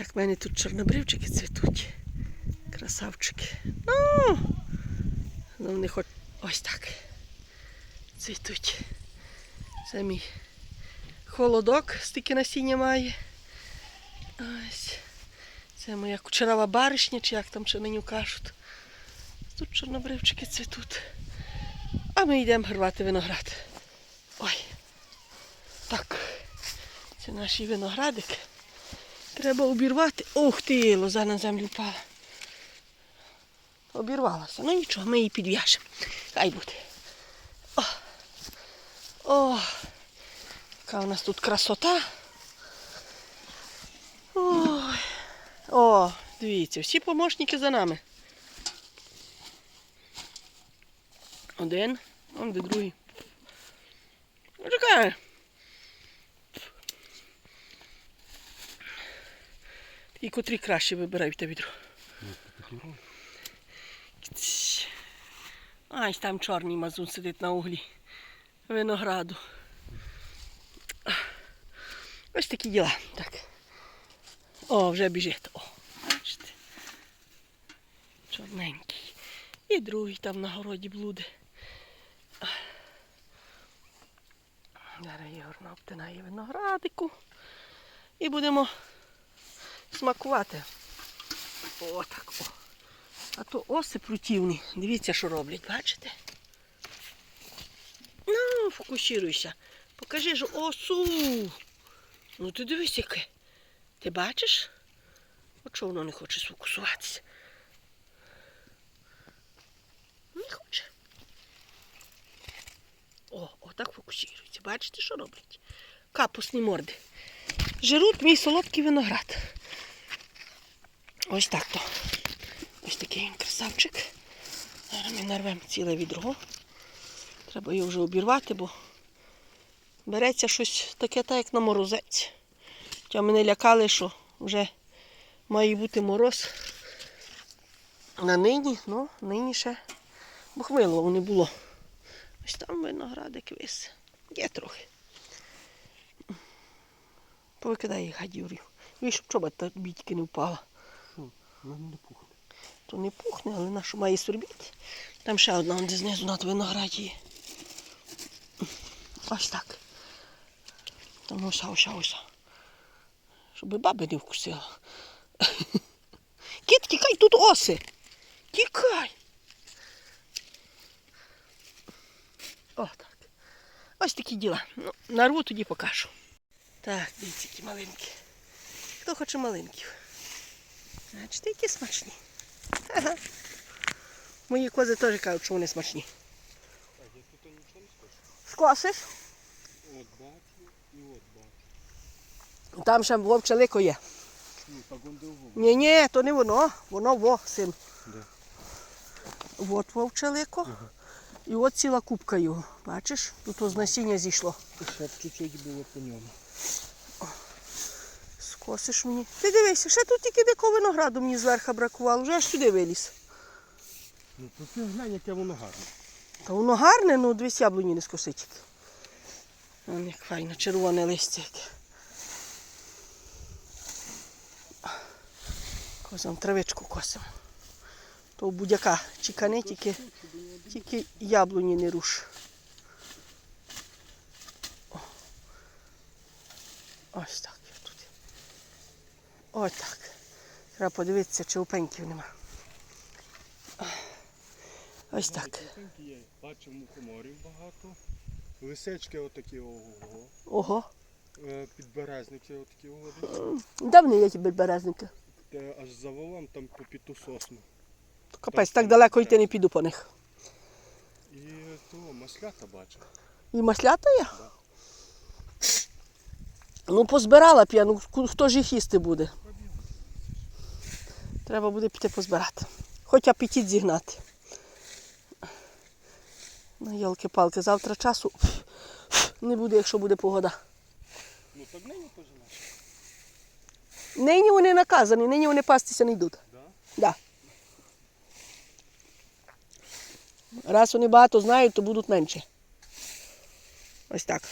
Так, в мене тут чорнобривчики цвітуть. Красавчики. Ну, ну вони хоч ось так цвітуть. Це мій холодок, стільки насіння має. Ось. Це моя кучерава баришня, чи як там чининю кажуть. Тут чорнобривчики цвітуть. А ми йдемо рвати виноград. Ой. Так. Це наш виноградик. Треба обірвати. Ух ти, лоза на землю впала. Обірвалася. Ну нічого, ми її підв'яжемо. Хай буде. О, О, яка у нас тут красота. Ой. О, дивіться, всі помощники за нами. Один, он де другий. Чекай. І котрі краще вибирають те відро. Ай, там чорний мазун сидить на углі винограду. Ось такі діла. Так. О, вже біжить. О, бачите. Чорненький. І другий там на городі блуде. Зараз Ігор обтинає виноградику. І будемо смакувати. О, так, о. А то оси прутівні. Дивіться, що роблять, бачите? Ну, фокусируйся. Покажи ж осу. Ну ти дивись яке. Ти бачиш? От чого воно не хоче сфокусуватися? Не хоче. О, отак фокусується. Бачите, що роблять? Капусні морди. Жируть мій солодкий виноград. Ось так то. Ось такий він красавчик. Зараз ми нарвемо ціле відро. Треба його вже обірвати, бо береться щось таке, так як на морозець. Хоча мене лякали, що вже має бути мороз на нині, ну нині ще бухмило не було. Ось там виноградик вис. Є трохи. Повикидай їх гадюрів. І щоб чоба та бітьки не впала. Воно не пухне. То не пухне, але нашу має сорбіти. Там ще одна де знизу над винограді. Ось так. Там ось, ось, ось. Щоб баби не вкусила. Кіт, тікай, тут оси. Тікай. О, так. Ось такі діла. Ну, нарву тоді покажу. Так, дивіться, які маленькі. Хто хоче маленьких? Бачите, які смачні. Ага. Мої кози теж кажуть, що вони смачні. Так, я тут нічого не скажу. Скосиш? От бачу і от бачу. Там ще вовче лико є. Ні, ні, то не воно, воно во, син. Де? От вовче лико. І от ціла кубка його. Бачиш? Тут ось насіння зійшло. Ще чуть-чуть було по ньому. Скосиш мені. Ти дивися, ще тут тільки дикого винограду мені зверху бракувало, вже аж сюди виліз. Ну, то ти глянь, яке воно гарне. Та воно гарне, ну дивись яблуні не скосить. Вон як файно, червоне листя яке. Козам травичку косимо. То у будяка чекане, тільки, тільки яблуні не руш. Ось так. Ось так. Треба подивитися, чи опеньків нема. Ось так. Є. Бачимо мухоморів багато. Лисички отакі ого. Ого. Е, Підберезники отакі огодять. Давні є ті березники. Те аж за волом там по піту сосну. Капець, так далеко йти не піду по них. І то маслята бачив. І маслята є? Ну, позбирала б я, ну хто ж їх їсти буде? Треба буде піти позбирати. Хоч апетит зігнати. Ну, йолки-палки, завтра часу не буде, якщо буде погода. Ну так нині поженеш. Нині вони наказані, нині вони пастися не йдуть. Да? Да. Раз вони багато знають, то будуть менше. Ось так.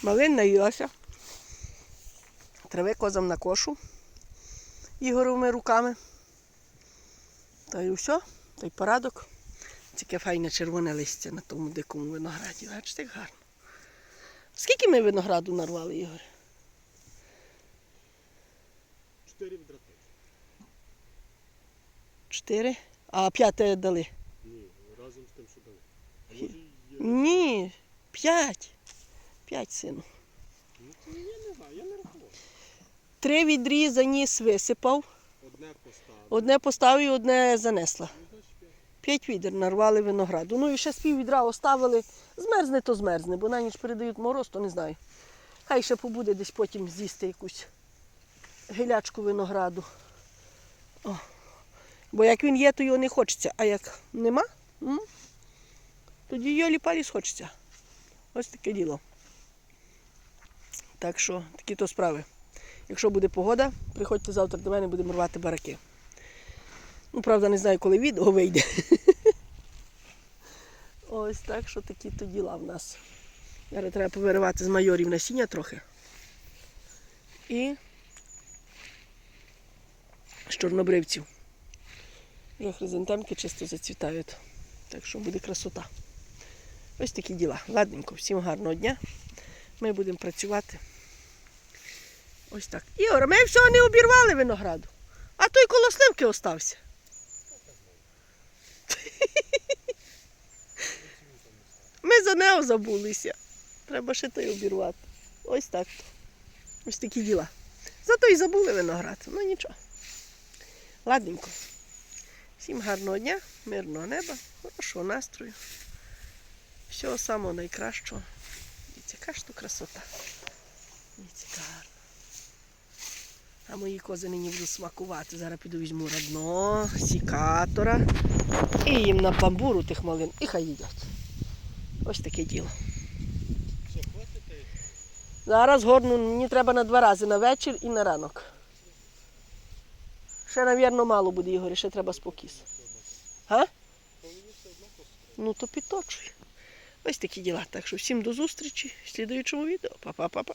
Хм. Малин наїлася. Трави козам на кошу Ігоровими руками. Та й все, та й порадок. Таке файне червоне листя на тому дикому винограді. Бачите, як гарно. Скільки ми винограду нарвали, Ігор? Чотири відрати. Чотири. А п'яте дали. Ні, разом з тим, що дали. Ні, п'ять. П'ять сину. Ну, я не знаю, я не рахував. Три відрі заніс висипав, Одне поставив. одне поставив і одне занесла. Ну, п'ять. Відер нарвали винограду. Ну і ще з пів відра оставили. Змерзне, то змерзне, бо на ніч передають мороз, то не знаю. Хай ще побуде десь потім з'їсти якусь гілячку винограду. О. Бо як він є, то його не хочеться. А як нема, м, тоді йолі палі схочеться. Ось таке діло. Так що такі то справи. Якщо буде погода, приходьте завтра до мене, будемо рвати бараки. Ну, правда, не знаю, коли відео вийде. Ось так, що такі то діла в нас. Зараз треба повиривати з майорів насіння трохи. І з чорнобривців. Вже хризантемки чисто зацвітають. Так що буде красота. Ось такі діла. Ладненько, всім гарного дня. Ми будемо працювати. Ось так. Ігор, ми всього не обірвали винограду. А той коло сливки остався. Ми за нео забулися. Треба ще той обірвати. Ось так. Ось такі діла. Зато і забули виноград. Ну нічого. Ладненько. Всім гарного дня, мирного неба, хорошого настрою. Всього самого найкращого. Дивіться, яка ж то красота. Дивіться, яка гарна. А мої кози нині будуть смакувати. Зараз піду візьму радно, сікатора і їм на бамбуру тих малин і хай їдять. Ось таке діло. Зараз горну мені треба на два рази на вечір і на ранок. Ще, навірно, мало буде, Ігорі, ще треба спокіс. Га? Ну то підточуй. Ось такі діла. Так що всім до зустрічі в слідуючому відео. Па-па-па-па.